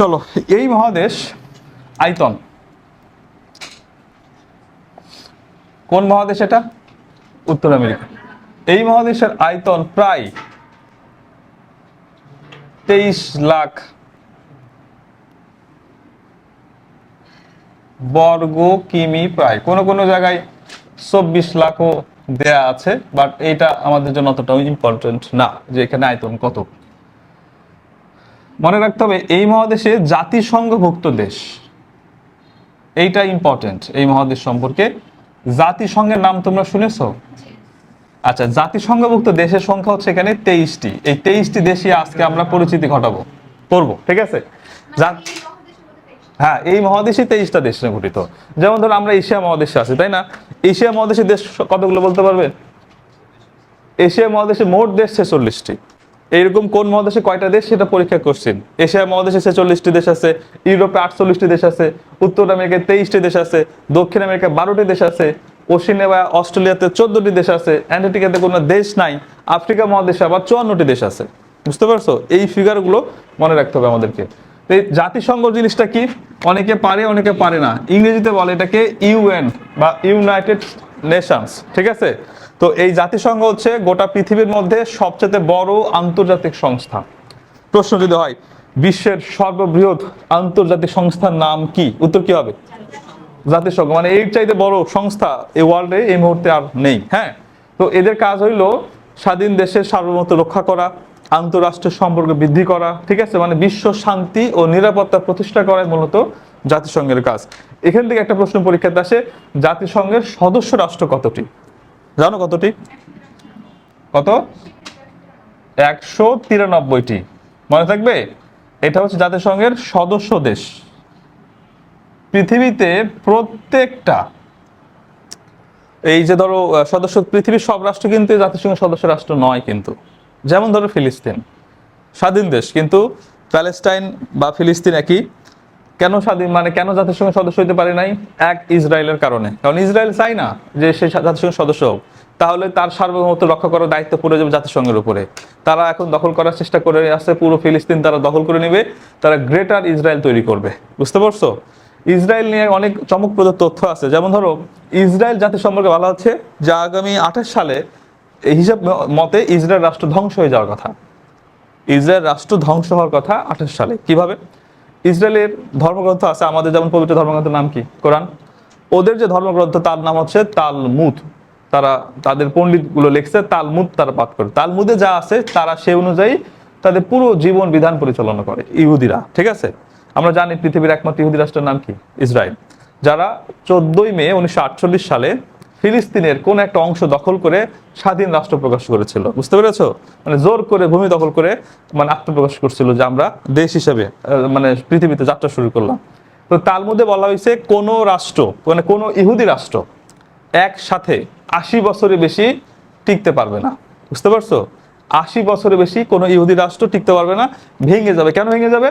চলো, এই মহাদেশ আয়তন। কোন মহাদেশ এটা? উত্তর আমেরিকা। এই মহাদেশের আয়তন প্রায় তেইশ লাখ বর্গ কিমি প্রায়। কোন কোন জায়গায় চব্বিশ লাখও দেয়া আছে বাট এইটা আমাদের জন্য অতটাও ইম্পর্টেন্ট না যে এখানে আয়তন কত। মনে রাখতে হবে, এই মহাদেশে জাতিসংঘভুক্ত দেশ। এইটা ইম্পর্টেন্ট এই মহাদেশ সম্পর্কে। জাতিসংঘের নাম তোমরা শুনেছো? আচ্ছা জাতিসংঘভুক্ত দেশের সংখ্যা হচ্ছে এখানে তেইশটি। এই তেইশটি দেশে আজকে আমরা পরিচিতি ঘটাবো। করব, ঠিক আছে? হ্যাঁ এই মহাদেশে তেইশটা দেশ গঠিত। যেমন ধরো, আমরা এশিয়া মহাদেশে আছি, তাই না? এশিয়া মহাদেশের দেশ কতগুলো বলতে পারবে? এশিয়া মহাদেশে মোট দেশ ছেচল্লিশটি। এইরকম কোন মহাদেশে কয়টা দেশ সেটা পরীক্ষা করছেন। এশিয়া মহাদেশে ছেচল্লিশটি দেশ আছে, ইউরোপে আটচল্লিশটি দেশ আছে, উত্তর আমেরিকায় তেইশটি দেশ আছে, দক্ষিণ আমেরিকায় বারোটি দেশ আছে ওশিনে বা অস্ট্রেলিয়াতে চোদ্দটি দেশ আছে, অ্যান্টার্কটিকাতে কোনো দেশ নাই, আফ্রিকা মহাদেশে আবার চুয়ান্নটি দেশ আছে। বুঝতে পারছ? এই ফিগারগুলো মনে রাখতে হবে আমাদেরকে। এই জাতিসংঘ জিনিসটা কি? অনেকে পারে অনেকে পারে না। ইংরেজিতে বলে এটাকে ইউএন বা ইউনাইটেড নেশনস, ঠিক আছে? তো এই জাতিসংঘ হচ্ছে গোটা পৃথিবীর মধ্যে সবচেয়ে বড় আন্তর্জাতিক সংস্থা। প্রশ্ন যদি হয়, বিশ্বের সর্ববৃহৎ আন্তর্জাতিক সংস্থার নাম কি? উত্তর কি হবে? জাতিসংঘ। মানে এর চাইতে বড় সংস্থা এই ওয়ার্ল্ডে এই মুহূর্তে আর নেই হ্যাঁ? তো এদের কাজ হইল স্বাধীন দেশের সার্বভৌমত্ব রক্ষা করা আন্তঃরাষ্ট্রীয় সম্পর্ক বৃদ্ধি করা, ঠিক আছে? মানে বিশ্ব শান্তি ও নিরাপত্তা প্রতিষ্ঠা করাই মূলত জাতিসংঘের কাজ। এখান থেকে একটা প্রশ্ন পরীক্ষাতে আসে, জাতিসংঘের সদস্য রাষ্ট্র কতটি? জানো কতটি? কত? একশো তিরানব্বইটি। মনে থাকবে? এটা হচ্ছে জাতিসংঘের সদস্য দেশ। পৃথিবীতে প্রত্যেকটা, এই যে ধরো সদস্য, পৃথিবীর সব রাষ্ট্র কিন্তু জাতিসংঘের সদস্য রাষ্ট্র নয় কিন্তু। যেমন ধরো ফিলিস্তিন, স্বাধীন দেশ, কিন্তু প্যালেস্টাইন বা ফিলিস্তিন একই। কেন স্বাধীন মানে কেন জাতিসংঘের সদস্য হতে পারে নাই? এক, ইসরায়েলের কারণে। কারণ ইসরায়েল চাই না যে সে জাতিসংঘের সদস্য হোক। তাহলে তার সার্বভৌমত্ব রক্ষা করার দায়িত্ব পড়ে যাবে জাতিসংঘের উপরে। তারা এখন দখল করার চেষ্টা করে আসছে, পুরো ফিলিস্তিন তারা দখল করে নেবে, তারা গ্রেটার ইসরায়েল তৈরি করবে। বুঝতে পারছ? ইসরায়েল নিয়ে অনেক চমকপ্রদ তথ্য আছে। যেমন ধরো, ইসরায়েল জাতি সম্পর্কে বলা হচ্ছে যে আগামী আঠাশ সালে হিসাব মতে ইসরায়েল রাষ্ট্র ধ্বংস হয়ে যাওয়ার কথা। ইসরায়েল রাষ্ট্র ধ্বংস হওয়ার কথা আঠাশ সালে। কীভাবে? ইসরায়েলের ধর্মগ্রন্থ আছে, আমাদের যেমন পবিত্র ধর্মগ্রন্থের নাম কি? কোরআন। ওদের যে ধর্মগ্রন্থ, তার নাম হচ্ছে তালমুদ। তারা, তাদের পণ্ডিতগুলো লিখছে, তালমুদ তারা পাঠ করে। তালমুদে যা আছে, তারা সে অনুযায়ী তাদের পুরো জীবন বিধান পরিচালনা করে, ইহুদিরা। ঠিক আছে? আমরা জানি পৃথিবীর একমাত্র ইহুদি রাষ্ট্রের নাম কি? ইসরায়েল। যারা চোদ্দই মে উনিশশো আটচল্লিশ সালে ফিলিস্তিনের কোন একটা অংশ দখল করে স্বাধীন রাষ্ট্র প্রকাশ করেছিল। বুঝতে পেরেছ? মানে জোর করে ভূমি দখল করে মানে আত্মপ্রকাশ করছিল যে আমরা দেশ হিসেবে। মানে পৃথিবীতে যাত্রা শুরু করলাম। তো তার মধ্যে বলা হয়েছে কোন রাষ্ট্র মানে কোন ইহুদি রাষ্ট্র একসাথে আশি বছরের বেশি টিকতে পারবে না। বুঝতে পারছ? আশি বছরের বেশি কোনো ইহুদি রাষ্ট্র টিকতে পারবে না ভেঙে যাবে। কেন ভেঙে যাবে?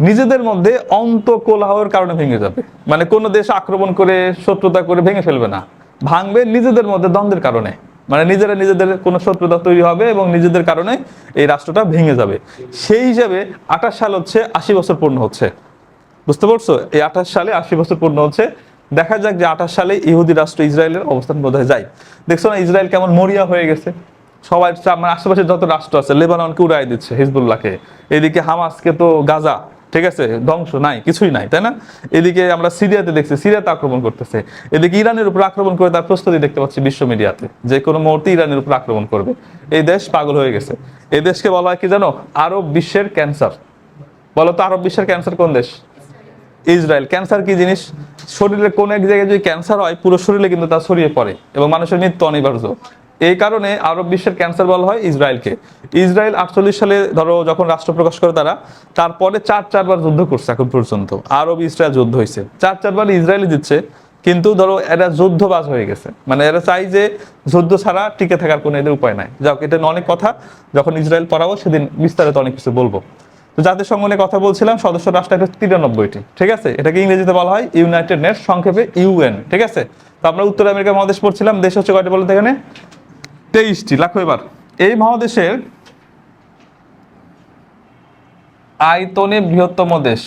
নিজেদের মধ্যে অন্ত কোলাহলের কারণে ভেঙে যাবে। মানে কোনো দেশ আক্রমণ করে শত্রুতা করে ভেঙে ফেলবে না। ভাঙবে নিজেদের মধ্যে দ্বন্দ্বের কারণে। মানে নিজেরা নিজেদের কোনো শত্রুতা তৈরি হবে এবং নিজেদের কারণে এই রাষ্ট্রটা ভেঙে যাবে। সেই হিসাবে আঠাশ সাল হচ্ছে আশি বছর পূর্ণ হচ্ছে। বুঝতে পারছ? এই আঠাশ সালে আশি বছর পূর্ণ হচ্ছে। দেখা যাক যে আঠাশ সালে ইহুদি রাষ্ট্র ইসরায়েলের অবস্থান বোধহয় যায়। দেখছ না, ইসরায়েল কেমন মরিয়া হয়ে গেছে। সবাই চা- মানে আশেপাশে যত রাষ্ট্র আছে, লেবাননকে উড়াই দিচ্ছে হিজবুল্লাহকে। এদিকে হামাসকে তো গাজা। ঠিক আছে? ধ্বংস নাই, কিছুই নাই, তাই না? এদিকে আমরা সিরিয়াতে দেখছি, সিরিয়াতে আক্রমণ করতেছে। এদিকে ইরানের উপর আক্রমণ করে তার প্রস্তুতি দেখতে পাচ্ছি বিশ্ব মিডিয়াতে। যে কোনো মুহূর্তে ইরানের উপর আক্রমণ করবে। এই দেশ পাগল হয়ে গেছে। এই দেশকে বলা হয় কি জানো? আরব বিশ্বের ক্যান্সার। বলো তো আরব বিশ্বের ক্যান্সার কোন দেশ? ইসরায়েল। ক্যান্সার কি জিনিস? শরীরে কোন এক জায়গায় যদি ক্যান্সার হয়, পুরো শরীরে কিন্তু তা ছড়িয়ে পড়ে এবং মানুষের মৃত্যু অনিবার্য। এই কারণে আরব বিশ্বের ক্যান্সার বলা হয় ইসরায়েলকে। ইসরায়েল আটচল্লিশ সালে ধরো যখন রাষ্ট্র প্রকাশ করে তারা, তারপরে চার চারবার যুদ্ধ করছে এখন পর্যন্ত। আরব ইসরায়েল যুদ্ধ হয়েছে। চার চারবার ইসরায়েল দিচ্ছে কিন্তু ধরো এরা যুদ্ধবাজ হয়ে গেছে। মানে এরা চাই যে যুদ্ধ ছাড়া টিকে থাকার কোনো এদের উপায় নাই। যাক, এটা অনেক কথা। যখন ইসরায়েল পড়াবো, সেদিন বিস্তারিত অনেক কিছু বলব। তো জাতিসংঘ নিয়ে কথা বলছিলাম, সদস্য রাষ্ট্র একটা তিরানব্বইটি, ঠিক আছে? এটাকে ইংরেজিতে বলা হয় ইউনাইটেড নেট সংক্ষেপে ইউএন, ঠিক আছে? তো আমরা উত্তর আমেরিকা মহাদেশ পড়ছিলাম, দেশ হচ্ছে কয়টা বলতে এখানে? তেইশটি, লাখো এবার। এই মহাদেশের আয়তনে বৃহত্তম দেশ।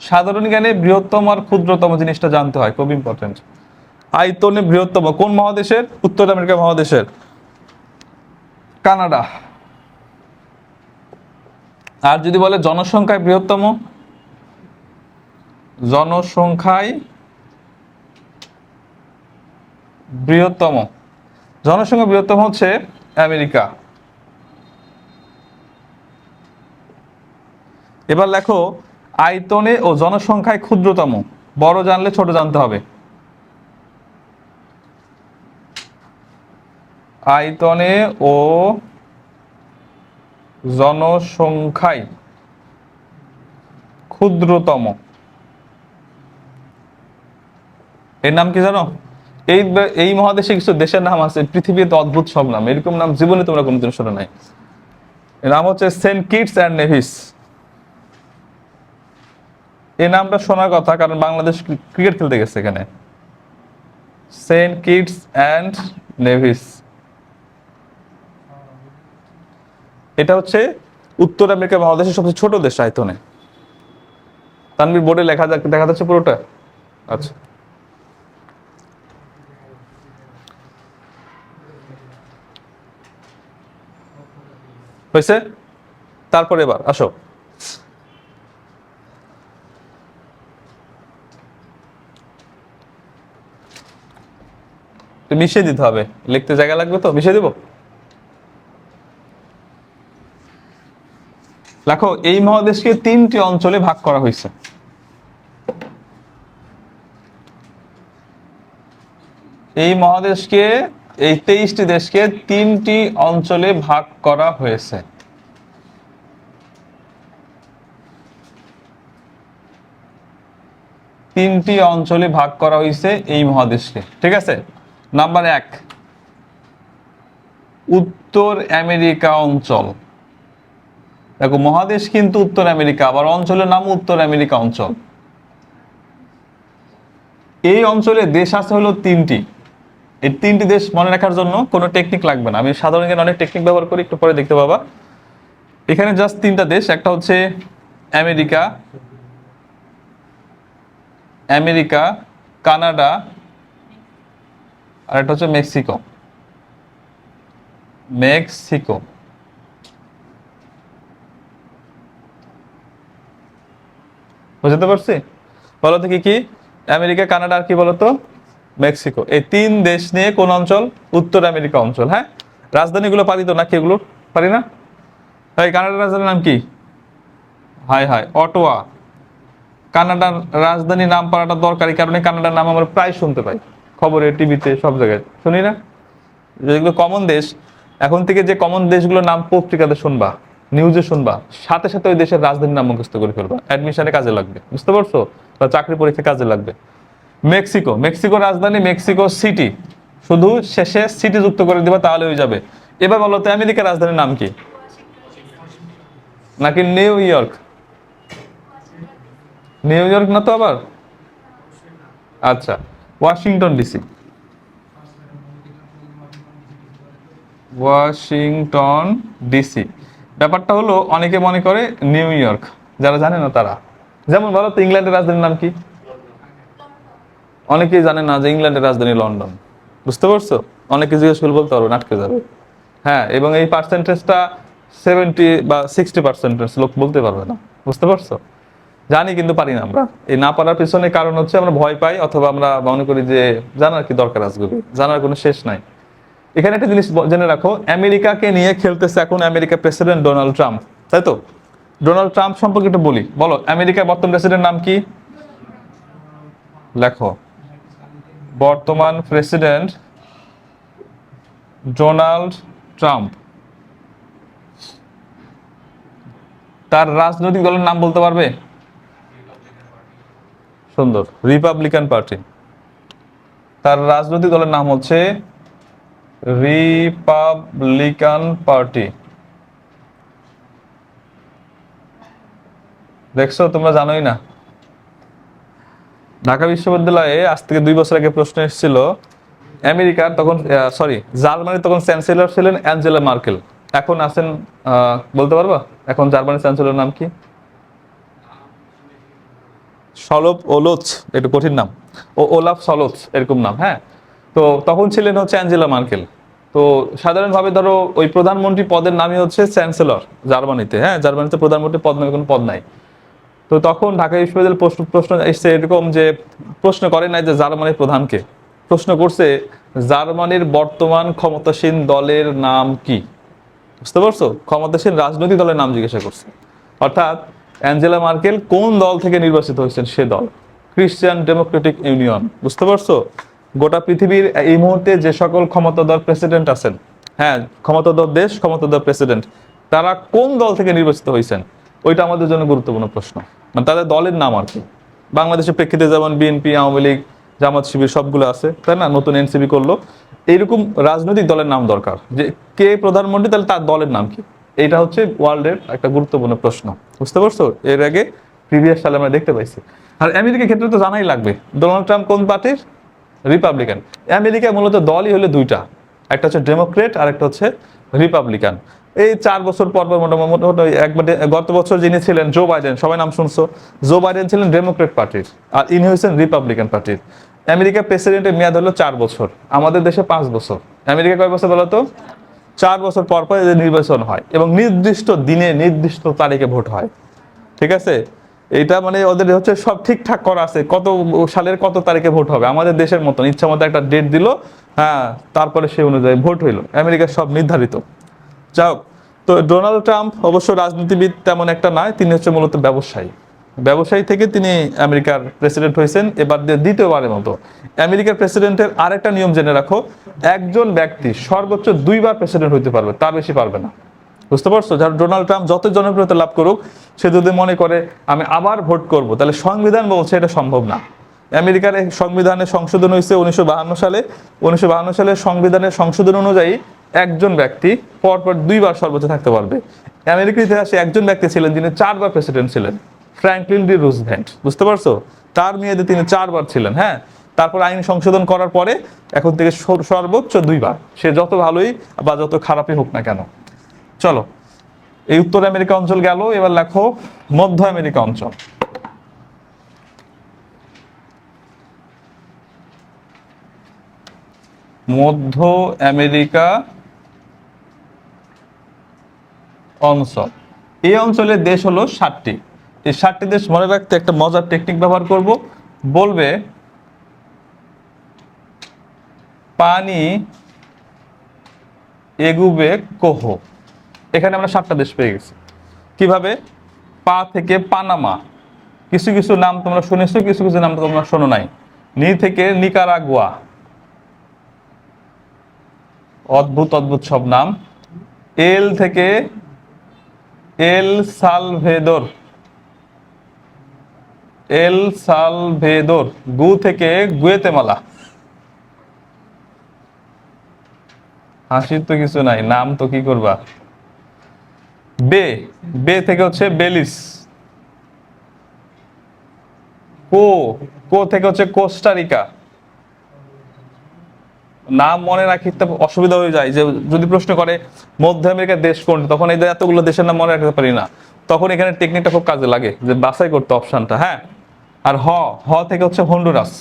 সাধারণ জ্ঞানে বৃহত্তম আর ক্ষুদ্রতম জিনিসটা জানতে হয়, খুব ইম্পর্টেন্ট আয়তনে বৃহত্তম কোন মহাদেশের? উত্তর আমেরিকা মহাদেশের। কানাডা। আর যদি বলে জনসংখ্যায় বৃহত্তম জনসংখ্যায় বৃহত্তম। জনসংখ্যা বৃহত্তম হচ্ছে আমেরিকা। এবার লেখো, আয়তনে ও জনসংখ্যায় ক্ষুদ্রতম। বড় জানলে ছোট জানতে হবে। আয়তনে ও জনসংখ্যায় ক্ষুদ্রতম। এর নাম কি জানো? এই এই মহাদেশে কিছু দেশের নাম আছে, পৃথিবীতে অদ্ভুত সব নাম। এরকম নাম জীবনে তোমরা কোনোদিন শোনো নাই। নাম হচ্ছে সেন্ট কিটস অ্যান্ড নেভিস। এই নামটা শোনার কথা, কারণ বাংলাদেশ ক্রিকেট খেলতে গেছে এখানে। Saint Kitts and Nevis. এটা হচ্ছে উত্তর আমেরিকা মহাদেশের সবচেয়ে ছোট দেশ, আয়তনে। তানবির বোর্ডে লেখা দেখা যাচ্ছে পুরোটা? আচ্ছা। হয়েছে? তারপরে এবার, আসো। মিশিয়ে দিতে হবে। লিখতে জায়গা লাগবে তো? মিশিয়ে দেবো? দেখো, এই মহাদেশকে তিনটি অঞ্চলে ভাগ করা হয়েছে। এই মহাদেশকে এই তেইশটি দেশকে তিনটি অঞ্চলে ভাগ করা হয়েছে। তিনটি অঞ্চলে ভাগ করা হয়েছে এই মহাদেশকে। ঠিক আছে? নাম্বার এক, উত্তর আমেরিকা অঞ্চল। দেখো, মহাদেশ কিন্তু উত্তর আমেরিকা, আবার অঞ্চলের নাম উত্তর আমেরিকা অঞ্চল। এই অঞ্চলে দেশ আছে হলো তিনটি। এই তিনটি দেশ মনে রাখার জন্য কোনো টেকনিক লাগবে না। আমি সাধারণ জ্ঞান অনেক টেকনিক ব্যবহার করি, একটু পরে দেখতে পাবা। এখানে জাস্ট তিনটা দেশ, একটা হচ্ছে আমেরিকা আমেরিকা, কানাডা, আর একটা হচ্ছে মেক্সিকো। মেক্সিকো। বুঝতে পারছি? বলো তো কি কি? আমেরিকা, কানাডা আর কি বলতো মেক্সিকো। এই তিন দেশ নিয়ে কোন অঞ্চল? উত্তর আমেরিকা অঞ্চল হ্যাঁ? রাজধানীগুলো পারি তো নাকি এগুলো পারি না? এই কানাডার রাজধানীর নাম কি? হাই হাই অটোয়া। কানাডার রাজধানী নাম পাওয়াটা দরকারি, কারণে কানাডার নাম আমরা প্রায় শুনতে পাই। খবরে, টিভিতে, সব জায়গায়। শুনি না? যেগুলো কমন দেশ, এখন থেকে যে কমন দেশগুলোর নাম পত্রিকাতে শুনবা নিউজে শুনবা, সাথে সাথে ওই দেশের রাজধানীর নাম মুখস্থ করে ফেলবা। অ্যাডমিশনে কাজে লাগবে, বুঝতে পারছ? বা চাকরি পরীক্ষায় কাজে লাগবে। মেক্সিকো মেক্সিকো রাজধানী, মেক্সিকো সিটি। শুধু শেষে সিটি যুক্ত করে দিবা, তাহলে হয়ে যাবে। এবার বলো তো আমেরিকার রাজধানীর নাম কি? নাকি নিউ ইয়র্ক? নিউ ইয়র্ক না তো আবার? আচ্ছা ওয়াশিংটন ডিসি। Washington DC. ব্যাপারটা হলো, অনেকে মনে করে নিউ ইয়র্ক, যারা জানে না তারা। যেমন বলো তো, ইংল্যান্ডের রাজধানীর নাম কি? অনেকেই জানে না যে ইংল্যান্ডের রাজধানী লন্ডন। বুঝতে পারছ? অনেকে জিজ্ঞেস করলে বলতে পারব, নাটকে যাবে। হ্যাঁ এবং এই পার্সেন্টেজটা সেভেন্টি বা সিক্সটি পার্সেন্টেজ লোক বলতে পারবে না। বুঝতে পারছ? জানি কিন্তু পারি না আমরা। এই না পারার পিছনে কারণ হচ্ছে আমরা ভয় পাই, অথবা আমরা মনে করি যে জানার কি দরকার আজকে? জানার কোনো শেষ নাই। এখানে একটা জিনিস জেনে রাখো, আমেরিকাকে নিয়ে খেলতেছে এখন আমেরিকা প্রেসিডেন্ট ডোনাল্ড ট্রাম্প তাই তো? ডোনাল্ড ট্রাম্প সম্পর্কে একটু বলি। বলো, আমেরিকার বর্তমান প্রেসিডেন্ট নাম কি? লেখো। বর্তমান প্রেসিডেন্ট ডোনাল্ড ট্রাম্প। তার রাজনৈতিক দলের নাম বলতে পারবে? সুন্দর। Republican party. তার রাজনৈতিক দলের নাম হচ্ছে রিপাবলিকান পার্টি। দেখছ? তোমরা জানোই না। ঢাকা বিশ্ববিদ্যালয়ে আজ থেকে দুই বছর আগে প্রশ্ন এসেছিল, আমেরিকার তখন সরি জার্মানির তখন চ্যান্সেলর ছিলেন অ্যাঞ্জেলা মার্কেল। এখন আছেন বলতে পারবা? এখন জার্মানির চ্যান্সেলর নাম কি? সলভ ওলোচ একটু কঠিন নাম। ও, ওলাফ সলোচ এরকম নাম হ্যাঁ? তো তখন ছিলেন হচ্ছে অ্যাঞ্জেলা মার্কেল। তো সাধারণভাবে ধরো, ওই প্রধানমন্ত্রী পদের নামই হচ্ছে চ্যান্সেলর জার্মানিতে হ্যাঁ? জার্মানিতে প্রধানমন্ত্রী পদ নামে কোনো পদ নাই। তো তখন ঢাকা বিশ্ববিদ্যালয় প্রশ্ন প্রশ্ন এসছে এরকম যে প্রশ্ন করে নাই যে জার্মানির প্রধানকে। প্রশ্ন করছে, জার্মানির বর্তমান ক্ষমতাসীন দলের নাম কি? বুঝতে পারছ? ক্ষমতাসীন রাজনৈতিক দলের নাম জিজ্ঞাসা করছে। অর্থাৎ অ্যাঞ্জেলা মার্কেল কোন দল থেকে নির্বাচিত হয়েছেন সে দল? Christian Democratic Union. বুঝতে পারছ? গোটা পৃথিবীর এই মুহূর্তে যে সকল ক্ষমতাধর প্রেসিডেন্ট আছেন হ্যাঁ ক্ষমতাধর দেশ, ক্ষমতাধর প্রেসিডেন্ট, তারা কোন দল থেকে নির্বাচিত হয়েছেন? ওইটা আমাদের জন্য গুরুত্বপূর্ণ প্রশ্ন। মানে তাদের দলের নাম আর কি। বাংলাদেশের প্রেক্ষিতে যেমন বিএনপি, আওয়ামী লীগ, জামাত শিবির সবগুলো আছে, তাই না? নতুন এনসিপি করল। এইরকম রাজনৈতিক দলের নাম দরকার। যে কে প্রধানমন্ত্রী, তাহলে তার দলের নাম কি? এইটা হচ্ছে ওয়ার্ল্ডের একটা গুরুত্বপূর্ণ প্রশ্ন। বুঝতে পারছ? এর আগে প্রিভিয়াস সালে আমরা দেখতে পাইছি। আর আমেরিকার ক্ষেত্রে তো জানাই লাগবে, ডোনাল্ড ট্রাম্প কোন পার্টির? রিপাবলিকান। আমেরিকায় মূলত দলই হলো দুইটা। একটা হচ্ছে ডেমোক্রেট আর একটা হচ্ছে রিপাবলিকান। এই চার বছর পর পর মোটামুটি একবার গত বছর যিনি ছিলেন জো বাইডেন সবাই নাম শুনছো। জো বাইডেন ছিলেন ডেমোক্রেট পার্টির আর ইনি হয়েছেন রিপাবলিকান পার্টির আমেরিকা প্রেসিডেন্টের মেয়াদ হলো চার বছর, আমাদের দেশে পাঁচ বছর। আমেরিকা কয় বছর বলতো? চার বছর পর পর এদের নির্বাচন হয়, এবং নির্দিষ্ট দিনে, নির্দিষ্ট তারিখে ভোট হয়। ঠিক আছে? এটা মানে ওদের হচ্ছে সব ঠিকঠাক করা আছে, কত সালের কত তারিখে ভোট হবে, আমাদের দেশের মতন। ইচ্ছা মতো একটা ডেট দিল হ্যাঁ তারপরে সেই অনুযায়ী ভোট হইল। আমেরিকার সব নির্ধারিত। যাই হোক, তো ডোনাল্ড ট্রাম্প অবশ্য রাজনীতিবিদ তেমন একটা নয়, তিনি হচ্ছে মূলত ব্যবসায়ী। ব্যবসায়ী থেকে তিনি আমেরিকার প্রেসিডেন্ট হয়েছেন, এবার দ্বিতীয়বারের মতো। আমেরিকার প্রেসিডেন্টের আরেকটা নিয়ম জেনে রাখো, একজন ব্যক্তি সর্বোচ্চ দুইবার প্রেসিডেন্ট হইতে পারবে তার বেশি পারবে না। বুঝতে পারছ? যার ডোনাল্ড ট্রাম্প যত জনপ্রিয়তা লাভ করুক, সে যদি মনে করে, আমি আবার ভোট করব তাহলে সংবিধান বলছে এটা সম্ভব না। আমেরিকার এই সংবিধানের সংশোধন হয়েছে উনিশশো সালে। উনিশশো সালে সংবিধানের সংশোধন অনুযায়ী একজন ব্যক্তি পরপর দুইবার সর্বোচ্চ থাকতে পারবে। আমেরিকার ইতিহাসে একজন ব্যক্তি ছিলেন যিনি চারবার প্রেসিডেন্ট ছিলেন, ফ্র্যাঙ্কলিন ডি রুজভেন্ট বুঝতে পারছ? তার মেয়াদে তিনি চারবার ছিলেন হ্যাঁ? তারপর আইন সংশোধন করার পরে এখন থেকে সর- সর্বোচ্চ দুইবার। সে যত ভালোই বা যত খারাপই হোক না কেন। চলো, এই উত্তর আমেরিকা অঞ্চল গেল, এবার লেখো মধ্য আমেরিকা অঞ্চল। মধ্য আমেরিকা অঞ্চল। এই অঞ্চলের দেশ হলো ষাটটি এই ষাটটি দেশ মনে রাখতে একটা মজার টেকনিক ব্যবহার করব। বলবে, পানি এগুবে কোহ। এখানে আমরা সাতটা দেশ পেয়ে গেছি। কীভাবে? পা থেকে পানামা। কিছু কিছু নাম তোমরা শুনেছো, কিছু কিছু নাম তোমরা শোনো নাই। নি থেকে নিকারাগুয়া। অদ্ভুত অদ্ভুত সব নাম। এল থেকে এল সালভেদর। এল সালভেদর, গু থেকে গুয়েতেমালা হাসির তো কিছু নাই, নাম তো কি করবা? বে বে থেকে হচ্ছে বেলিস। কো কো থেকে হচ্ছে কোস্টারিকা। নাম মনে রাখিতে অসুবিধা হয়ে যায়। যে যদি প্রশ্ন করে, মধ্য আমেরিকার দেশ কোনটা? তখন এই এতগুলো দেশের নাম মনে রাখতে পারি না। তখন এখানে টেকনিকটা খুব কাজে লাগে, যে বাছাই করতে অপশনটা হ্যাঁ? আর হ হ থেকে হচ্ছে হন্ডুরাস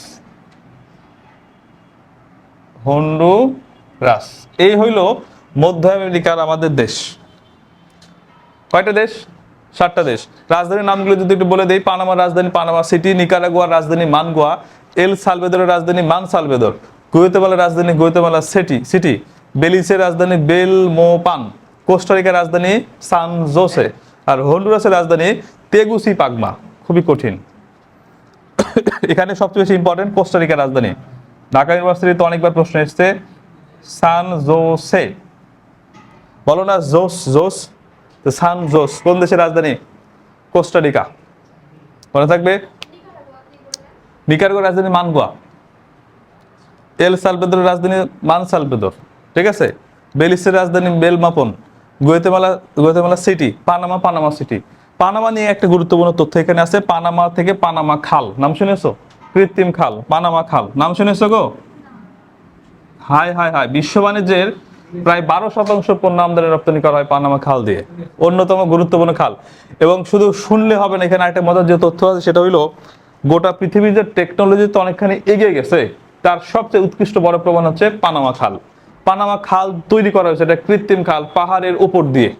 হন্ডুরাস এই হইল মধ্য আমেরিকার আমাদের দেশ। কয়টা দেশ? সাতটা দেশ। রাজধানীর নামগুলো যদি একটু বলে দেই, পানামার রাজধানী পানামা সিটি, নিকারাগুয়ার রাজধানী মানগুয়া, এল সালভেদরের রাজধানী মান সালভেদর। গুয়েতেমালার রাজধানী গুয়েতেমালা সিটি সিটি বেলিসের রাজধানী বেল মোপান কোস্টারিকার রাজধানী সান জোসে আর হন্ডুরাসের রাজধানী তেগুসি পাগমা খুবই কঠিন। এখানে সবচেয়ে বেশি ইম্পর্টেন্ট কোস্টারিকার রাজধানী। ঢাকা ইউনিভার্সিটিতে অনেকবার প্রশ্ন এসছে, সান জোসে। বলো না জোস জোস? সান জোস, কোন দেশের রাজধানী? কোস্টারিকা। মনে থাকবে? নিকারগোর রাজধানী মানগুয়া। এল সালভেদরের রাজধানী মান সালভেদর, ঠিক আছে? বেলিসের রাজধানী Belmopan, Guatemala Guatemala City, Panama Panama City. Panama নিয়ে একটা গুরুত্বপূর্ণ তথ্য এখানে আছে, পানামা থেকে পানামা খাল। নাম শুনেছো? কৃত্রিম খাল, পানামা খাল। নাম শুনেছো গো? হাই হাই হাই বিশ্ব বাণিজ্যের প্রায় বারো শতাংশ পণ্য আমদানি রপ্তানি করা হয় পানামা খাল দিয়ে। অন্যতম গুরুত্বপূর্ণ খাল। এবং শুধু শুনলে হবে না, এখানে একটা মজার যে তথ্য আছে, সেটা হইল গোটা পৃথিবীর যে টেকনোলজি তো অনেকখানি এগিয়ে গেছে। তার সবচেয়ে উৎকৃষ্ট বড় প্রমাণ হচ্ছে পানামা খাল। পানামা খাল তৈরি করা হয়েছে, এটা কৃত্রিম খাল, পাহাড়ের উপর দিয়ে।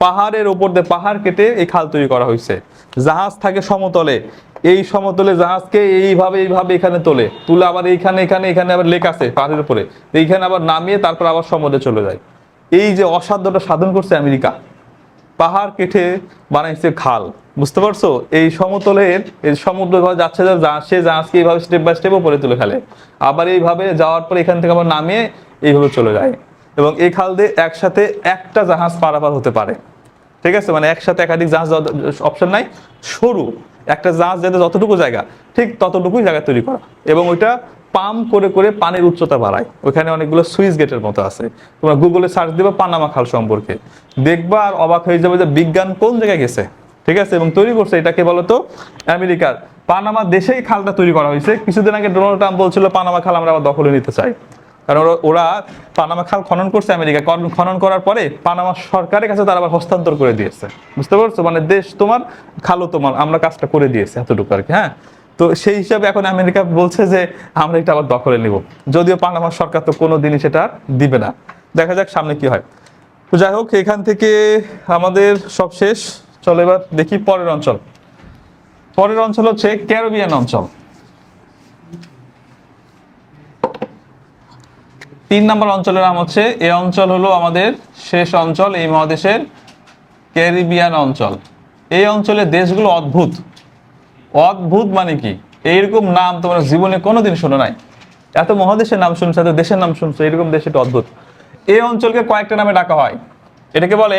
পাহাড়ের উপর দিয়ে পাহাড় কেটে এই খাল তৈরি করা হয়েছে। জাহাজ থাকে সমতলে, এই সমতলে জাহাজকে এইভাবে এইভাবে এখানে তোলে। তুলে আবার এইখানে, এখানে এখানে আবার লেক আছে পাহাড়ের উপরে। এইখানে আবার নামিয়ে তারপর আবার সমুদ্রে চলে যায়। এই যে অসাধ্যটা সাধন করছে আমেরিকা। পাহাড় কেটে বানাইছে খাল। বুঝতে পারছ? এই সমতলের এই সমুদ্র যাচ্ছে সে জাহাজকে এইভাবে স্টেপ বাই স্টেপ উপরে তুলে ফেলে। আবার এইভাবে যাওয়ার পর এখান থেকে আবার নামিয়ে এইভাবে চলে যায়। এবং এই খাল দিয়ে একসাথে একটা জাহাজ পারাপার হতে পারে। ঠিক আছে? মানে একসাথে একাধিক জাহাজ অপশন নাই। সরু। একটা জাহাজ যেতে যতটুকু জায়গা, ঠিক ততটুকুই জায়গা তৈরি করা। এবং ওইটা পাম্প করে করে পানির উচ্চতা বাড়ায়। ওখানে অনেকগুলো সুইচ গেটের মতো আছে। তোমরা গুগলে সার্চ দিবে পানামা খাল সম্পর্কে। দেখবা আর অবাক হয়ে যাবে যে বিজ্ঞান কোন জায়গায় গেছে। ঠিক আছে? এবং তৈরি করছে এটাকে বলতো আমেরিকার। পানামা দেশেই খালটা তৈরি করা হয়েছে। কিছুদিন আগে ডোনাল্ড ট্রাম্প বলছিল, পানামা খাল আমরা আবার দখলে নিতে চাই। কারণ ওরা- পানামা খাল খনন করছে আমেরিকা। খনন করার পরে পানামা সরকারের কাছে তারা আবার হস্তান্তর করে দিয়েছে। বুঝতে পারছ? মানে দেশ তোমার, খালও তোমার। আমরা কাজটা করে দিয়েছি এতটুকু আর কি হ্যাঁ? তো সেই হিসাবে এখন আমেরিকা বলছে যে, আমরা এটা আবার দখলে নিব। যদিও পানামা সরকার তো কোনো দিনই সেটা দিবে না। দেখা যাক সামনে কি হয়। তো যাই হোক, এখান থেকে আমাদের সব শেষ। চলো এবার দেখি পরের অঞ্চল। পরের অঞ্চল হচ্ছে ক্যারিবিয়ান অঞ্চল। তিন নম্বর অঞ্চলের নাম হচ্ছে এই অঞ্চল হলো আমাদের শেষ অঞ্চল, এই মহাদেশের ক্যারিবিয়ান অঞ্চল। এই অঞ্চলের দেশগুলো অদ্ভুত। অদ্ভুত মানে কি? এইরকম নাম তোমরা জীবনে কোনোদিন শোনো নাই। এত মহাদেশের নাম শুনছো, এত দেশের নাম শুনছো এরকম দেশ এটা অদ্ভুত। এই অঞ্চলকে কয়েকটা নামে ডাকা হয়। এটাকে বলে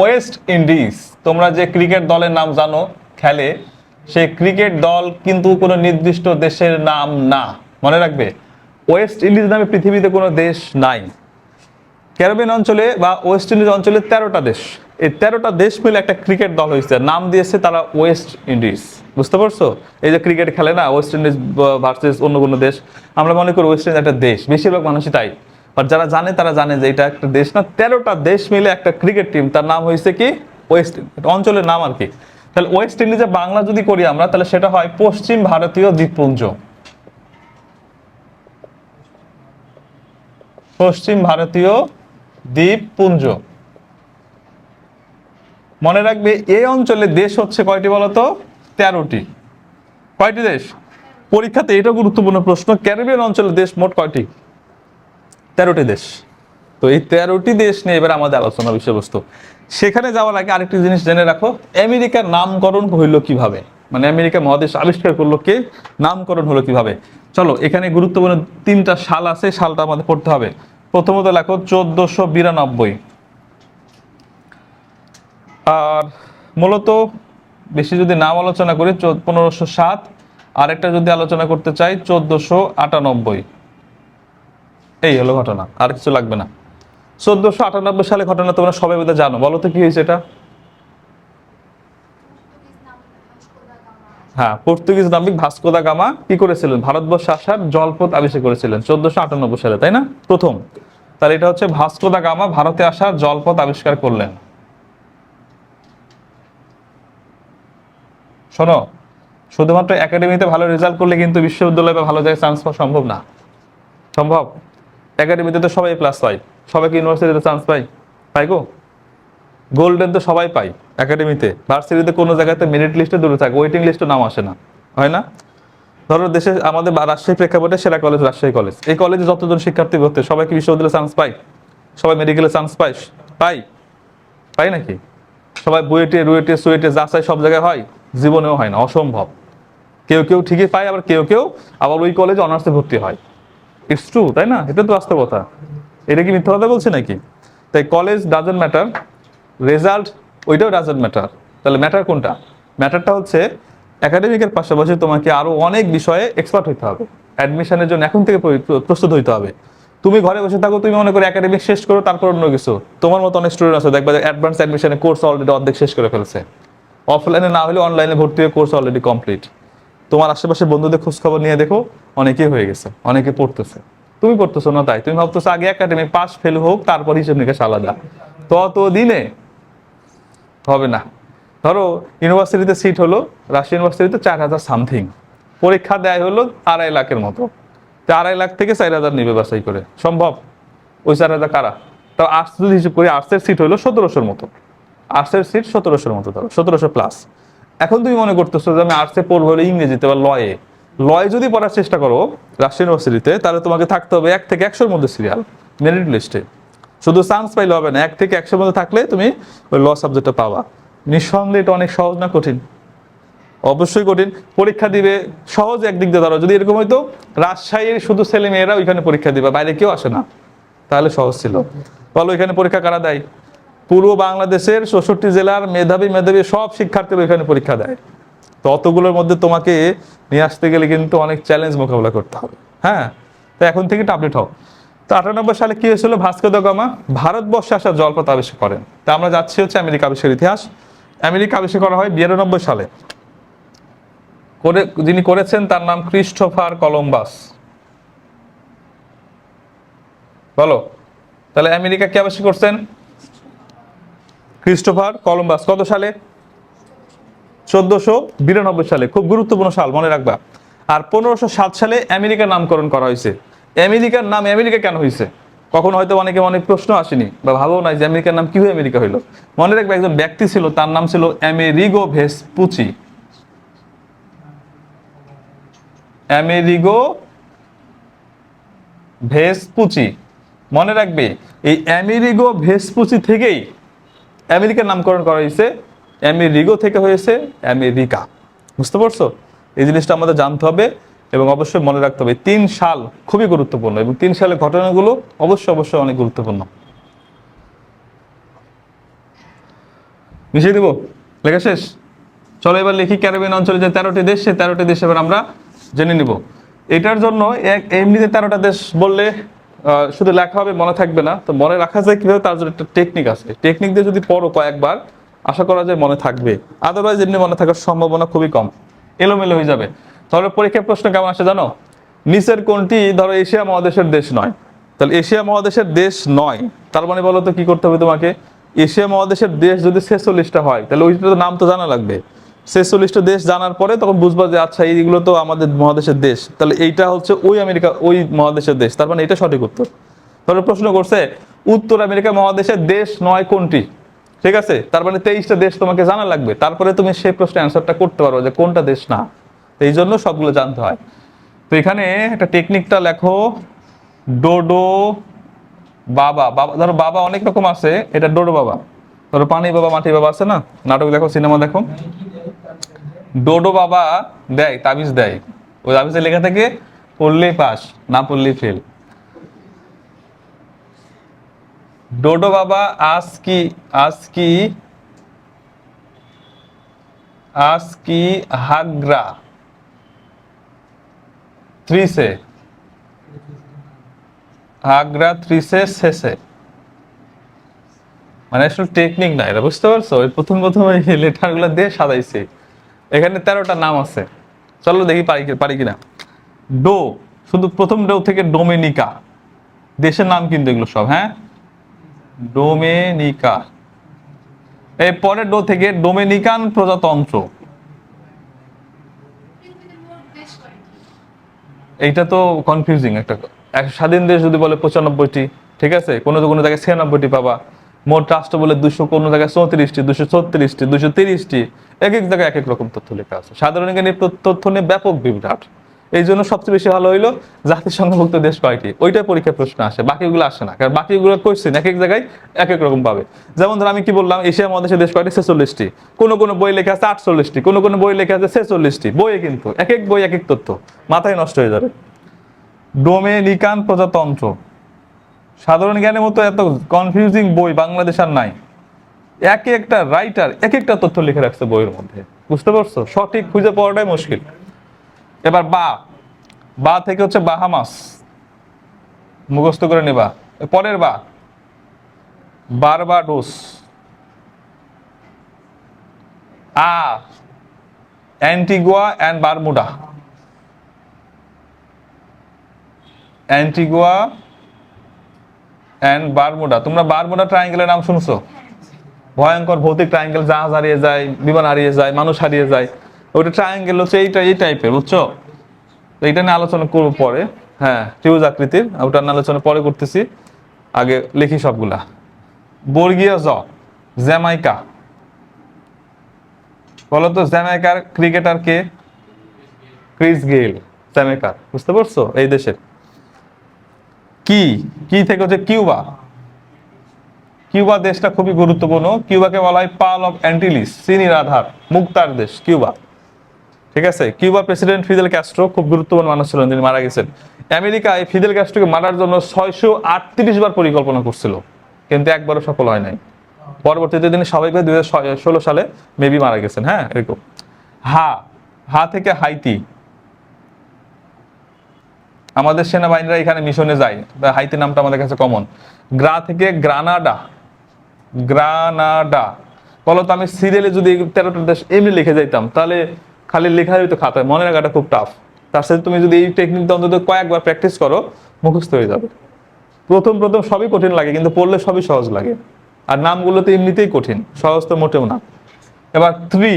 ওয়েস্ট ইন্ডিজ। তোমরা যে ক্রিকেট দলের নাম জানো, খেলে, সেই ক্রিকেট দল কিন্তু কোনো নির্দিষ্ট দেশের নাম না। মনে রাখবে, ওয়েস্ট ইন্ডিজ নামে পৃথিবীতে কোনো দেশ নাই। ক্যারিবিয়ান অঞ্চলে বা ওয়েস্ট ইন্ডিজ অঞ্চলে তেরোটা দেশ। এই তেরোটা দেশ মিলে একটা ক্রিকেট দল হয়েছে। নাম দিয়েছে তারা ওয়েস্ট ইন্ডিজ বুঝতে পারছ? এই যে ক্রিকেট খেলে না ওয়েস্ট ইন্ডিজ ভার্সেস অন্য কোনো দেশ। আমরা মনে করি ওয়েস্ট ইন্ডিজ একটা দেশ, বেশিরভাগ মানুষই তাই। আর যারা জানে, তারা জানে যে এটা একটা দেশ না। তেরোটা দেশ মিলে একটা ক্রিকেট টিম তার নাম হয়েছে কি? ওয়েস্ট অঞ্চলের নাম আর কি। তাহলে ওয়েস্ট ইন্ডিজে বাংলা যদি করি আমরা, তাহলে সেটা হয় পশ্চিম ভারতীয় দ্বীপপুঞ্জ। পশ্চিম ভারতীয় দ্বীপপুঞ্জ। মনে রাখবে, এই অঞ্চলে দেশ হচ্ছে কয়টি বলতো? তেরোটি। কয়টি দেশ? পরীক্ষাতে এটা গুরুত্বপূর্ণ প্রশ্ন, ক্যারিবিয়ান অঞ্চলের দেশ মোট কয়টি? তেরোটি দেশ। তো এই তেরোটি দেশ নিয়ে এবার আমাদের আলোচনা বিষয়বস্তু। সেখানে যাওয়ার আগে আরেকটি জিনিস জেনে রাখো, আমেরিকার নামকরণ হইল কীভাবে? মানে আমেরিকা মহাদেশ আবিষ্কার করল কে? নামকরণ হলো কীভাবে? চলো, এখানে গুরুত্বপূর্ণ তিনটা সাল আছে, সালটা আমাদের পড়তে হবে। প্রথমত লেখো, চোদ্দশো বিরানব্বই। আর মূলত বেশি যদি নাম আলোচনা করি পনেরোশো সাত, আরেকটা যদি আলোচনা করতে চাই, চোদ্দশো আটানব্বই। এই হলো ঘটনা, আর কিছু লাগবে না। চোদ্দশো আটানব্বই সালে ঘটনা তোমরা সবাই বোধহয় জানো। বলো তো কি হয়েছে এটা? হ্যাঁ পর্তুগিজ নাবিক ভাস্কো দা গামা কি করেছিলেন? ভারতবর্ষ আসার জলপথ আবিষ্কার করেছিলেন চোদ্দশো আটানব্বই সালে, তাই না? প্রথম। তাহলে এটা হচ্ছে ভাস্কো দা গামা ভারতে আসার জলপথ আবিষ্কার করলেন। শোনো, শুধুমাত্র একাডেমিতে ভালো রেজাল্ট করলে কিন্তু বিশ্ববিদ্যালয়ে বা ভালো জায়গায় চান্স পাওয়া সম্ভব না। সম্ভব? একাডেমিতে তো সবাই প্লাস পায়। সবাইকে ইউনিভার্সিটিতে চান্স পাই। পাই গো? গোল্ডেন তো সবাই পাই একাডেমিতে। ভার্সিটিতে কোনো জায়গাতে মেরিট লিস্টে দূরে থাকে ওয়েটিং লিস্টে নাম আসে না। হয় না? ধরো দেশে, আমাদের রাজশাহী প্রেক্ষাপটে সেরা কলেজ রাজশাহী কলেজ এই কলেজে যতজন শিক্ষার্থী ভর্তি সবাই কি বিশ্ববিদ্যালয়ে চান্স পাই সবাই মেডিকেলে চান্স পাই পাই? পাই নাকি? সবাই বুয়েটে, রুয়েটে, সুয়েটে, যা চাই সব জায়গায় হয়। জীবনেও হয় না, অসম্ভব। কেউ কেউ ঠিকই পায়, আবার কেউ কেউ আবার ওই কলেজে অনার্সে ভর্তি হয়। ইটস ট্রু তাই না? এটা তো বাস্তবতা। এটা কি মিথ্যা কথা বলছে নাকি? তাই কলেজ ডাজেন্ট ম্যাটার রেজাল্ট ওইটাও ডাজেন্ট ম্যাটার তাহলে ম্যাটার কোনটা? ম্যাটারটা হচ্ছে একাডেমিকের পাশাপাশি তোমাকে আরও অনেক বিষয়ে এক্সপার্ট হইতে হবে। অ্যাডমিশনের জন্য এখন থেকে প্র- প্র- প্রস্তুত হইতে হবে। তুমি ঘরে বসে থাকো, তুমি মনে করো একাডেমিক শেষ করো, তারপর অন্য কিছু। তোমার মতো অনেক স্টুডেন্ট আছে, দেখবা অ্যাডভান্স অ্যাডমিশনের কোর্স অলরেডি অর্ধেক শেষ করে ফেলছে। অফলাইনে না হলে অনলাইনে ভর্তি হয়ে কোর্স অলরেডি কমপ্লিট তোমার আশেপাশে বন্ধুদের খোঁজ খবর নিয়ে দেখো, অনেকেই হয়ে গেছে, অনেকে পড়তেছে। তুমি পড়তেছো না তাই, তুমি ভাবতেছো আগে একাডেমি পাস ফেল হোক, তারপর হিসেব নিকাশ আলাদা। তত দিনে হবে না। ধরো ইউনিভার্সিটিতে সিট হলো রাশিয়া ইউনিভার্সিটিতে চার হাজার সামথিং পরীক্ষা দেয় হলো আড়াই লাখের মতো। তো আড়াই লাখ থেকে চার হাজার নিবে বাছাই করে। সম্ভব? ওই চার হাজার কারা? তো আর্টস যদি হিসেব করি আর্টসের সিট হলো সতেরোশোর মতো। আর্টসের সিট সতেরোশোর মতো ধরো, সতেরোশো প্লাস এখন তুমি মনে করতেছো যে আমি আর্টসে পড়ব হলো ইংরেজিতে বা লয়ে লয়ে যদি পড়ার চেষ্টা করো রাশিয়া ইউনিভার্সিটিতে তাহলে তোমাকে থাকতে হবে এক থেকে একশোর মধ্যে সিরিয়াল মেরিট লিস্টে শুধু চান্স পাইলে হবে না, এক থেকে একশোর মধ্যে থাকলে তুমি ওই ল সাবজেক্টটা পাবা। নিঃসন্দেহে এটা অনেক সহজ না কঠিন? অবশ্যই কঠিন। পরীক্ষা দিবে, সহজ একদিক দিয়ে ধরো, যদি এরকম হইতো, রাজশাহীর শুধু ছেলে মেয়েরা ওইখানে পরীক্ষা দিবে, বাইরে কেউ আসে না। তাহলে সহজ ছিল। বলো, ওইখানে পরীক্ষা কারা দেয়? পূর্ব বাংলাদেশের চৌষট্টি জেলার মেধাবী মেধাবী সব শিক্ষার্থীরা ওইখানে পরীক্ষা দেয়। তো অতগুলোর মধ্যে তোমাকে নিয়ে আসতে গেলে কিন্তু অনেক চ্যালেঞ্জ মোকাবিলা করতে হবে। হ্যাঁ? তো এখন থেকে আপডেট হও। তো আটানব্বই সালে কি হয়েছিল? ভাস্কো দা গামা ভারতবর্ষে আসা জলপথ আবিষ্কার করেন। তা আমরা যাচ্ছি হচ্ছে আমেরিকা আবিষ্কার ইতিহাস। আমেরিকা আবিষ্কার করা হয় বিরানব্বই সালে। করে, যিনি করেছেন তার নাম ক্রিস্টোফার কলম্বাস। বলো, তাহলে আমেরিকা কে আবিষ্কার করছেন? ক্রিস্টোফার কলম্বাস কত সালে? চোদ্দশো বিরানব্বই সালে। খুব গুরুত্বপূর্ণ সাল, মনে রাখবা। আর পনেরোশো সাত সালে আমেরিকার নামকরণ করা হয়েছে। আমেরিকার নাম আমেরিকা কেন হয়েছে? কখনো হয়তো অনেকে অনেক প্রশ্ন আসেনি, বা ভাবো নাই যে আমেরিকার নাম কি হয়ে আমেরিকা হইল। মনে রাখবে, একজন ব্যক্তি ছিল, তার নাম ছিল আমেরিগো ভেসপুচি। Amerigo Vespucci. মনে রাখবে, এই আমেরিগো ভেসপুচি থেকেই আমেরিকার নামকরণ করা হয়েছে আমেরিগো থেকে হয়েছে আমেরিকা বুঝতে পারছ? এই জিনিসটা আমাদের জানতে হবে এবং অবশ্যই মনে রাখতে হবে, তিন সাল খুবই গুরুত্বপূর্ণ এবং তিন সালের ঘটনাগুলো অবশ্যই অবশ্যই অনেক গুরুত্বপূর্ণ। মিশিয়ে দিব? লেখা শেষ? চলো এবার লিখি, ক্যারিবিয়ান অঞ্চলে যে তেরোটি দেশ সে তেরোটি দেশ এবার আমরা জেনে নিব। এটার জন্য এক এমনিতে তেরোটা দেশ বললে শুধু লেখা হবে, মনে থাকবে না। তো মনে রাখা যায় কীভাবে? তার জন্য একটা টেকনিক আছে। টেকনিক দিয়ে যদি পড়ো কয়েকবার, আশা করা যায় মনে থাকবে। আদারওয়াইজ এমনি মনে থাকার সম্ভাবনা খুবই কম। এলোমেলো হয়ে যাবে। তাহলে পরীক্ষার প্রশ্ন কেমন আসে জানো? নিচের কোনটি, ধরো, এশিয়া মহাদেশের দেশ নয়। তাহলে এশিয়া মহাদেশের দেশ নয়। তার মানে বলো তো, কি করতে হবে তোমাকে? এশিয়া মহাদেশের দেশ যদি ছেচল্লিশটা হয়, তাহলে ওইটা তো নাম তো জানা লাগবে। ছেচল্লিশটা দেশ জানার পরে তখন বুঝবা যে আচ্ছা এইগুলো তো আমাদের মহাদেশের দেশ। তাহলে এইটা হচ্ছে ওই আমেরিকা, ওই মহাদেশের দেশ। তার মানে এটা সঠিক উত্তর। তাহলে প্রশ্ন করছে, উত্তর আমেরিকা মহাদেশের দেশ নয় কোনটি? ঠিক আছে? তার মানে তেইশটা দেশ তোমাকে জানা লাগবে। তারপরে তুমি সেই প্রশ্নের অ্যান্সারটা করতে পারো যে কোনটা দেশ না। এই জন্য সবগুলো জানতে হয়। তো এখানে একটা টেকনিকটা লেখো। ডোডো বাবা। বাবা, ধরো বাবা অনেক রকম আছে। এটা ডোডো বাবা। ধরো পানি বাবা, মাটি বাবা আছে না? নাটক দেখো, সিনেমা দেখো। ডোডো বাবা দেয়, তাবিজ দেয়। ওই তাবিজে লেখা থাকে, পড়লেই পাস, না পড়লেই ফেল ডোডো বাবা, আজ কি আজ কি আজ কি হাগরা? ত্রিশে। আগ্রা ত্রিশে শেষে। মানে আসলে টেকনিক না, এটা বুঝতে পারছ? ওই প্রথম প্রথম এই লেটারগুলো দিয়ে সাজাইছে। এখানে তেরোটা নাম আছে। চলো দেখি পারি পারি কিনা। ডো, শুধু প্রথম ডো থেকে ডোমিনিকা। দেশের নাম কিন্তু এগুলো সব হ্যাঁ? ডোমেনিকা। এই পরের ডো থেকে ডোমিনিকান প্রজাতন্ত্র। এইটা তো কনফিউজিং একটা এক স্বাধীন দেশ যদি বলে পঁচানব্বইটি, ঠিক আছে? কোনো কোনো জায়গায় ছিয়ানব্বইটি পাবা। মোট রাষ্ট্র বলে দুশো কোনো জায়গায় চৌত্রিশটি দুশো ছত্রিশটি দুশো তিরিশটি এক এক জায়গায় এক এক রকম তথ্য লেখা আছে। সাধারণ জ্ঞানের তথ্য- নিয়ে ব্যাপক বিভ্রাট। এই জন্য সবচেয়ে বেশি ভালো হইল জাতিসংঘভুক্ত দেশ কয়টি? ওইটাই পরীক্ষার প্রশ্ন আসে, বাকিগুলো আসে না, কারণ বাকিগুলো কোয়েশ্চেন এক এক জায়গায় এক এক রকম পাবে। যেমন ধর আমি কি বললাম, এশিয়া মহাদেশের দেশ কয়টি? ছেচল্লিশটি। কোনো কোনো বই লেখা আছে আটচল্লিশটি, কোনো কোনো বই লেখা আছে ছেচল্লিশটি। বইয়ে কিন্তু এক এক বই এক এক তথ্য, মাথায় নষ্ট হয়ে যাবে। ডোমেনিকান প্রজাতন্ত্র। সাধারণ জ্ঞানের মতো এত কনফিউজিং বই বাংলাদেশ আর নাই। এক একটা রাইটার এক একটা তথ্য লিখে রাখছে বইয়ের মধ্যে। বুঝতে পারছ? সঠিক খুঁজে পাওয়াটাই মুশকিল। এবার বা। বা থেকে হচ্ছে বাহামাস। মুখস্থ করে নেবা। পরের বা। Barbados. A. Antigua and Bermuda. Antigua and Bermuda তোমরা বারমুডা ট্রায়াঙ্গেলের নাম শুনছো? ভয়ঙ্কর ভৌতিক ট্রায়াঙ্গেল জাহাজ হারিয়ে যায়, বিমান হারিয়ে যায়, মানুষ হারিয়ে যায়। ওইটা ট্রায়াঙ্গেল হচ্ছে এইটা এই টাইপের বুঝছ? তো এইটা নিয়ে আলোচনা করব পরে। হ্যাঁ ত্রিভুজ আকৃতির। ওটা নিয়ে আলোচনা পরে করতেছি। আগে লিখি সবগুলা। বর্গীয় জ, জ্যামাইকা। বলো তো জ্যামাইকার ক্রিকেটার কে? ক্রিস গেইল, জ্যামাইকার। বুঝতে পারছ? এই দেশের। কি? কি থেকে হচ্ছে কিউবা? কিউবা দেশটা খুবই গুরুত্বপূর্ণ। কিউবাকে বলা হয় পাল অফ অ্যান্টিলিস, চিনির আধার, মুক্তার দেশ, কিউবা। ঠিক আছে? কিউবা প্রেসিডেন্ট ফিদেল ক্যাস্ট্রো খুব গুরুত্বপূর্ণ মানুষ ছিলেন, তিনি মারা গেছেন। আমেরিকায় ফিদেল ক্যাস্ট্রোকে মারার জন্য ছয়শো আটত্রিশ বার পরিকল্পনা করছিল, কিন্তু একবারও সফল হয় নাই। পরবর্তীতে তিনি স্বাভাবিকভাবে দুই হাজার ষোলো সালে মেবি মারা গেছেন হ্যাঁ এরকম। হা হা থেকে হাইতি আমাদের সেনাবাহিনীরা এখানে মিশনে যায় হাইতি নামটা আমাদের কাছে কমন গ্রা থেকে গ্রানাডা গ্রানাডা। বলো তো আমি সিরিয়ালে যদি তেরোটা দেশ এমনি লিখে যাইতাম, তাহলে খালি লেখা হইতো খাতায়, মনে রাখাটা খুব টাফ তার সাথে তুমি যদি এই টেকনিকটা অন্তত কয়েকবার প্র্যাকটিস করো, মুখস্থ হয়ে যাবে। প্রথম প্রথম সবই কঠিন লাগে, কিন্তু পড়লে সবই সহজ লাগে। আর নামগুলো তো এমনিতেই কঠিন, সহজ তো মোটেও না। এবার থ্রি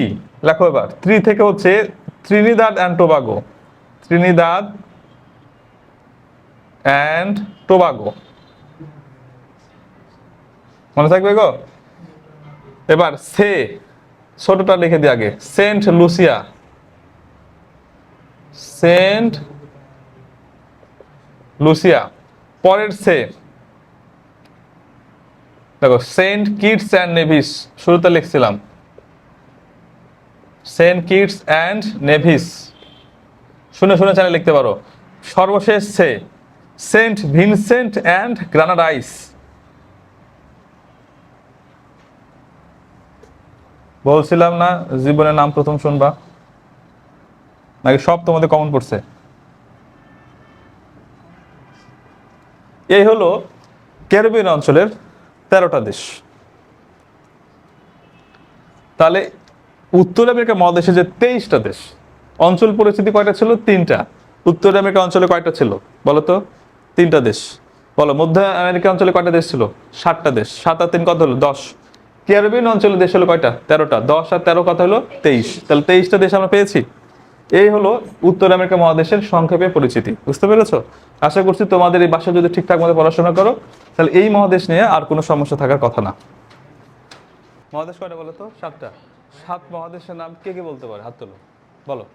লেখো এবার। থ্রি থেকে হচ্ছে Trinidad and Tobago Trinidad and Tobago মনে থাকবে গো? এবার সে, ছোটটা লিখে দিই আগে সেন্ট লুসিয়া সেন্ট লুসিয়া পরের সে। দেখো সেন্ট কিটস অ্যান্ড নেভিস শুরুতে লিখছিলাম। সেন্ট কিটস অ্যান্ড নেভিস শুনে শুনে চ্যানেল লিখতে পারো। সর্বশেষ সে। Saint Vincent and Grenadines. বলছিলাম না, জীবনের নাম প্রথম শুনবা? নাকি সব তোমাদের কমন পড়ছে এই হলো ক্যারিবিয়ান অঞ্চলের তেরোটা দেশ। তাহলে উত্তর আমেরিকা মহাদেশে যে তেইশটা দেশ, অঞ্চল পরিস্থিতি কয়টা ছিল? তিনটা। উত্তর আমেরিকা অঞ্চলে কয়টা ছিল? বলো তো। তিনটা দেশ। বলো, মধ্য আমেরিকা অঞ্চলে কয়টা দেশ ছিল? সাতটা দেশ। সাত আর তিন কত হলো? দশ। ক্যারিবিয়ান অঞ্চলে দেশ হলো কয়টা? তেরোটা। দশ আর তেরো কত হলো? তেইশ। তাহলে তেইশটা দেশ আমরা পেয়েছি। এই হলো উত্তর আমেরিকা মহাদেশের সংক্ষেপে পরিচিতি। বুঝতে পেরেছ? আশা করছি তোমাদের এই বাসায় যদি ঠিকঠাক মতো পড়াশোনা করো, তাহলে এই মহাদেশ নিয়ে আর কোনো সমস্যা থাকার কথা না। মহাদেশ কয়টা বলো তো? সাতটা। সাত মহাদেশের নাম কে কে বলতে পারে? হাত তোলো। বলো।